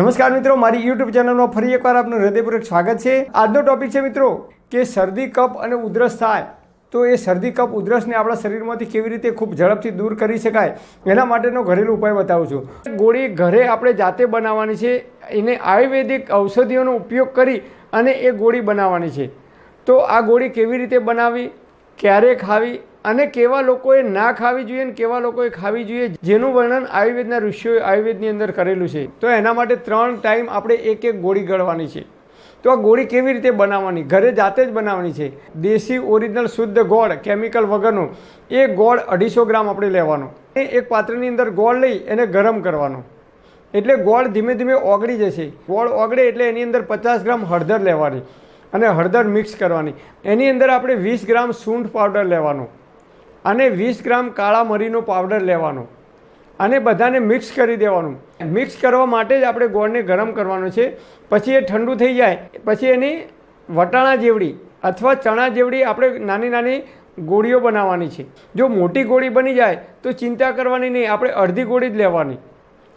નમસ્કાર મિત્રો, મારી યુટ્યુબ ચેનલમાં ફરી એકવાર આપનું હૃદયપૂર્વક સ્વાગત છે. આજનો ટોપિક છે મિત્રો, કે શરદી કપ અને ઉધરસ થાય, તો એ શરદી કપ ઉધરસને આપણા શરીરમાંથી કેવી રીતે ખૂબ ઝડપથી દૂર કરી શકાય, એના માટેનો ઘરેલું ઉપાય બતાવું છું. ગોળી ઘરે આપણે જાતે બનાવવાની છે, એને આયુર્વેદિક ઔષધિઓનો ઉપયોગ કરી અને એ ગોળી બનાવવાની છે. તો આ ગોળી કેવી રીતે બનાવવી, ક્યારે ખાવી અને કેવા લોકોએ ના ખાવી જોઈએ અને કેવા લોકોએ ખાવી જોઈએ, જેનું વર્ણન આયુર્વેદના ઋષિઓએ આયુર્વેદની અંદર કરેલું છે. તો એના માટે ત્રણ ટાઈમ આપણે એક એક ગોળી ગળવાની છે. તો આ ગોળી કેવી રીતે બનાવવાની? ઘરે જાતે જ બનાવવાની છે. દેશી ઓરિજિનલ શુદ્ધ ગોળ, કેમિકલ વગરનો. એ ગોળ અઢીસો ગ્રામ આપણે લેવાનો. એ એક પાત્રની અંદર ગોળ લઈ એને ગરમ કરવાનો. એટલે ગોળ ધીમે ધીમે ઓગળી જશે. ગોળ ઓગળે એટલે એની અંદર પચાસ ગ્રામ હળદર લેવાની અને હળદર મિક્સ કરવાની. એની અંદર આપણે વીસ ગ્રામ સૂંઠ પાવડર લેવાનો. અને વીસ ગ્રામ કાળા મરીનો પાવડર લેવાનો અને બધાને મિક્સ કરી દેવાનું. મિક્સ કરવા માટે જ આપણે ગોળને ગરમ કરવાનો છે. પછી એ ઠંડુ થઈ જાય, પછી એની વટાણા જેવડી અથવા ચણા જેવડી આપણે નાની નાની ગોળીઓ બનાવવાની છે. જો મોટી ગોળી બની જાય, તો ચિંતા કરવાની નહીં, આપણે અડધી ગોળી જ લેવાની.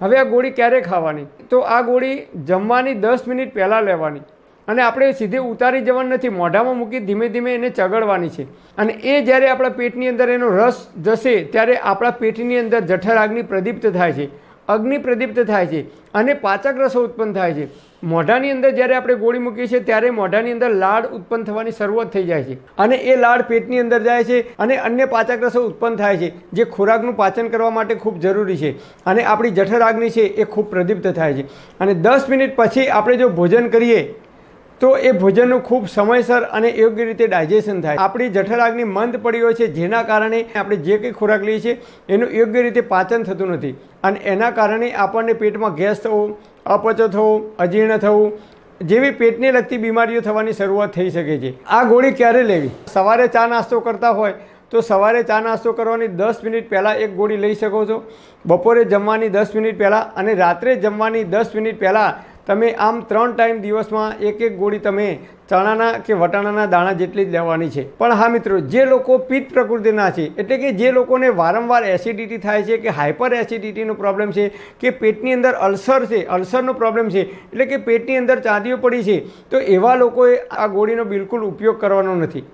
હવે આ ગોળી ક્યારે ખાવાની? તો આ ગોળી જમવાની દસ મિનિટ પહેલાં લેવાની. અને આપણે સીધે ઉતારી જવાનું નથી, મોઢામાં મૂકી ધીમે ધીમે એને ચગડવાની છે. અને એ જ્યારે આપણા પેટની અંદર એનો રસ જશે, ત્યારે આપણા પેટની અંદર જઠર અગ્નિ પ્રદીપ્ત થાય છે, અગ્નિ પ્રદીપ્ત થાય છે અને પાચક રસો ઉત્પન્ન થાય છે. મોઢાની અંદર જ્યારે આપણે ગોળી મૂકીએ છીએ, ત્યારે મોઢાની અંદર લાળ ઉત્પન્ન થવાની શરૂઆત થઈ જાય છે. અને એ લાળ પેટની અંદર જાય છે અને અન્ય પાચક રસો ઉત્પન્ન થાય છે, જે ખોરાકનું પાચન કરવા માટે ખૂબ જરૂરી છે. અને આપણી જઠર અગ્નિ છે, એ ખૂબ પ્રદીપ્ત થાય છે. અને દસ મિનિટ પછી આપણે જો ભોજન કરીએ તો એ ભોજનનું ખૂબ સમયસર અને યોગ્ય રીતે ડાયજેશન થાય. આપણી જઠરાગ્નિ મંદ પડી હોય છે, જેના કારણે આપણે જે કંઈ ખોરાક લઈએ છીએ, એનું યોગ્ય રીતે પાચન થતું નથી. અને એના કારણે આપણને પેટમાં ગેસ થવો, અપચો થવો, અજીર્ણ થવું, જેવી પેટને લગતી બીમારીઓ થવાની શરૂઆત થઈ શકે છે. આ ગોળી ક્યારે લેવી? સવારે ચા નાસ્તો કરતા હોય, તો સવારે ચા નાસ્તો કરવાની દસ મિનિટ પહેલાં એક ગોળી લઈ શકો છો. બપોરે જમવાની દસ મિનિટ પહેલાં અને રાત્રે જમવાની દસ મિનિટ પહેલાં તમે આમ ત્રણ ટાઈમ દિવસમાં એક એક ગોળી તમે ચણાના કે વટાણાના દાણા જેટલી જ લેવાની છે. પણ હા મિત્રો, જે લોકો પિત્ત પ્રકૃતિના છે, એટલે કે જે લોકોને વારંવાર એસિડિટી થાય છે કે હાઇપર એસિડિટીનો પ્રોબ્લેમ છે, કે પેટની અંદર અલ્સર છે, અલ્સરનો પ્રોબ્લેમ છે, એટલે કે પેટની અંદર ચાંદીઓ પડી છે, તો એવા લોકોએ આ ગોળીનો બિલકુલ ઉપયોગ કરવાનો નથી.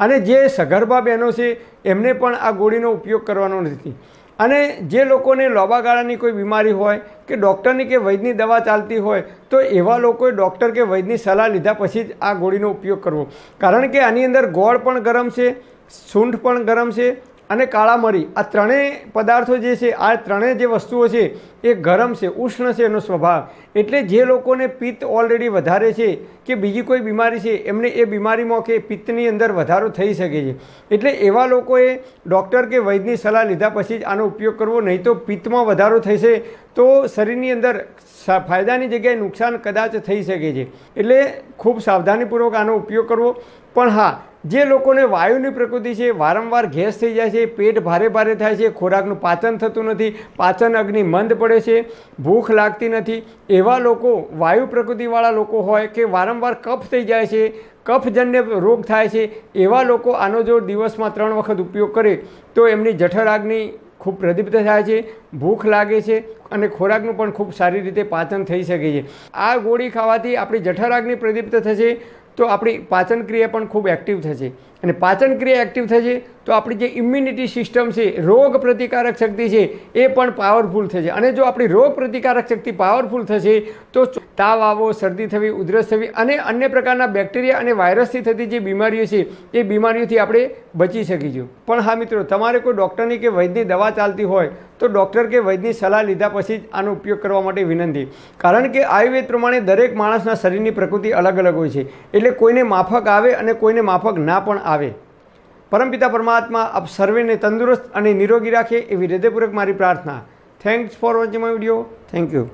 અને જે સગર્ભા બહેનો છે, એમને પણ આ ગોળીનો ઉપયોગ કરવાનો નથી. અને જે લોકોને લોબા ગાળાની કોઈ બીમારી હોય કે ડૉક્ટરની કે વૈદ્યની દવા ચાલતી હોય, તો એવા લોકોએ ડૉક્ટર કે વૈદ્યની સલાહ લીધા પછી જ આ ગોળીનો ઉપયોગ કરવો. કારણ કે આની અંદર ગોળ પણ ગરમ છે સૂંઠ પણ ગરમ છે અને કાળા મરી. આ ત્રણેય પદાર્થો જે છે, આ ત્રણેય જે વસ્તુઓ છે, એ ગરમ છે, ઉષ્ણ છે એનો સ્વભાવ. એટલે જે લોકોને પિત્ત ઓલરેડી વધારે છે કે બીજી કોઈ બીમારી છે, એમને એ બીમારીમાં કે પિત્તની અંદર વધારો થઈ શકે છે. એટલે એવા લોકોએ ડૉક્ટર કે વૈદ્યની સલાહ લીધા પછી જ આનો ઉપયોગ કરવો, નહીં તો પિત્તમાં વધારો થશે તો શરીરની અંદર ફાયદાની જગ્યાએ નુકસાન કદાચ થઈ શકે છે. એટલે ખૂબ સાવધાનીપૂર્વક આનો ઉપયોગ કરવો. પણ હા જે લોકોને વાયુની પ્રકૃતિ છે, વારંવાર ગેસ થઈ જાય છે, પેટ ભારે ભારે થાય છે, ખોરાકનું પાચન થતું નથી, પાચન અગ્નિ મંદ પડે છે, ભૂખ લાગતી નથી. એવા લોકો, વાયુ પ્રકૃતિવાળા લોકો હોય કે વારંવાર કફ થઈ જાય છે, કફજન્ય રોગ થાય છે, એવા લોકો આનો જો દિવસમાં ત્રણ વખત ઉપયોગ કરે, તો એમની જઠરાગ્નિ ખૂબ પ્રદીપ્ત થાય છે, ભૂખ લાગે છે અને ખોરાકનું પણ ખૂબ સારી રીતે પાચન થઈ શકે છે. આ ગોળી ખાવાથી આપણી જઠરાગ્નિ પ્રદીપ્ત થશે તો આપણી પાચન ક્રિયા પણ ખૂબ એક્ટિવ થશે અને પાચન ક્રિયા એક્ટિવ થશે તો આપણી જે ઇમ્યુનિટી સિસ્ટમ છે, રોગ પ્રતિકારક શક્તિ છે, એ પણ પાવરફુલ થશે અને જો આપણી રોગ પ્રતિકારક શક્તિ પાવરફુલ થશે તો તાવ આવો શરદી થવી, ઉધરસ થવી અને અન્ય પ્રકારના બેક્ટેરિયા અને વાયરસથી થતી જે બીમારીઓ છે, એ બીમારીઓથી આપણે બચી શકીશું. પણ હા મિત્રો, તમારે કોઈ ડૉક્ટરની કે વૈદ્યની દવા ચાલતી હોય તો ડૉક્ટર કે વૈદ્યની સલાહ લીધા પછી જ આનો ઉપયોગ કરવા માટે વિનંતી. કારણ કે આયુર્વેદ પ્રમાણે દરેક માણસના શરીરની પ્રકૃતિ અલગ અલગ હોય છે. એટલે કોઈને માફક આવે અને કોઈને માફક ના પણ આવે. પરમપિતા પરમાત્મા, આપ સર્વેને તંદુરસ્ત અને નિરોગી રાખે એવી હૃદયપૂર્વક મારી પ્રાર્થના. Thanks for watching my video thank you